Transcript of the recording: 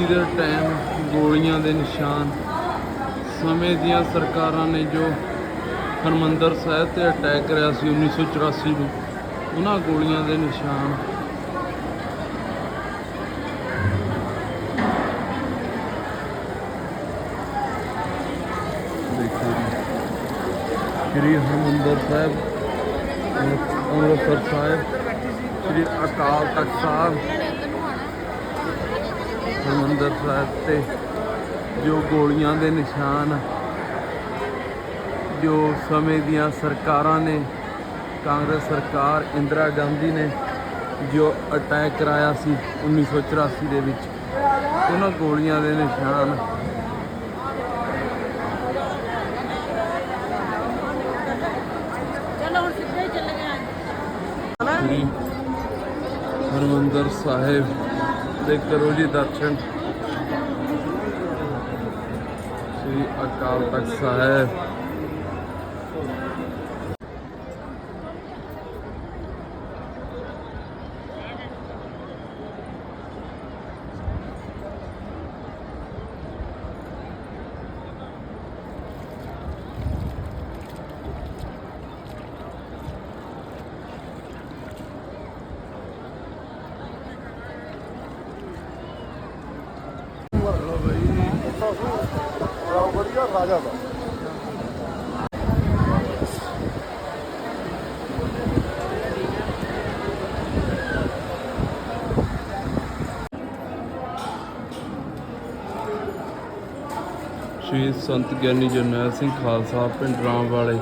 84 ਦੇ ਟਾਈਮ ਗੋਲੀਆਂ ਦੇ ਨਿਸ਼ਾਨ, ਸਮੇਂ ਦੀਆਂ ਸਰਕਾਰਾਂ ਨੇ ਜੋ ਹਰਮੰਦਰ ਸਾਹਿਬ ਤੇ ਅਟੈਕ ਕਰਿਆ ਸੀ 1984 ਨੂੰ, ਉਹਨਾਂ ਗੋਲੀਆਂ ਦੇ ਨਿਸ਼ਾਨ। ਦੇਖੋ ਸ੍ਰੀ ਹਰਮੰਦਰ ਸਾਹਿਬ ਅੰਮ੍ਰਿਤਸਰ ਸਾਹਿਬ, ਸ੍ਰੀ ਅਕਾਲ ਤਖਤ ਸਾਹਿਬ ਹਰਮੰਦਰ ਸਾਹਿਬ ਤੇ ਜੋ ਗੋਲੀਆਂ ਦੇ ਨਿਸ਼ਾਨ ਜੋ ਸਮੇਂ ਦੀਆਂ ਸਰਕਾਰਾਂ ਨੇ ਕਾਂਗਰਸ ਸਰਕਾਰ ਇੰਦਰਾ ਗਾਂਧੀ ਨੇ ਜੋ ਅਟੈਕ ਕਰਾਇਆ ਸੀ 1984 ਦੇ ਵਿੱਚ ਉਹਨਾਂ ਗੋਲੀਆਂ ਦੇ ਨਿਸ਼ਾਨ। ਹਰਮੰਦਰ ਸਾਹਿਬ ਦੇ ਕਰੋ ਜੀ ਦਰਸ਼ਨ। ਸ੍ਰੀ ਅਕਾਲ ਤਖਤ ਸਾਹਿਬ। ਵਧੀਆ ਰਾਜਾ ਦਾ ਸ਼ਹੀਦ ਸੰਤ ਗਿਆਨੀ ਜਰਨੈਲ ਸਿੰਘ ਖਾਲਸਾ ਪਿੰਡ ਰਾਮ ਵਾਲੇ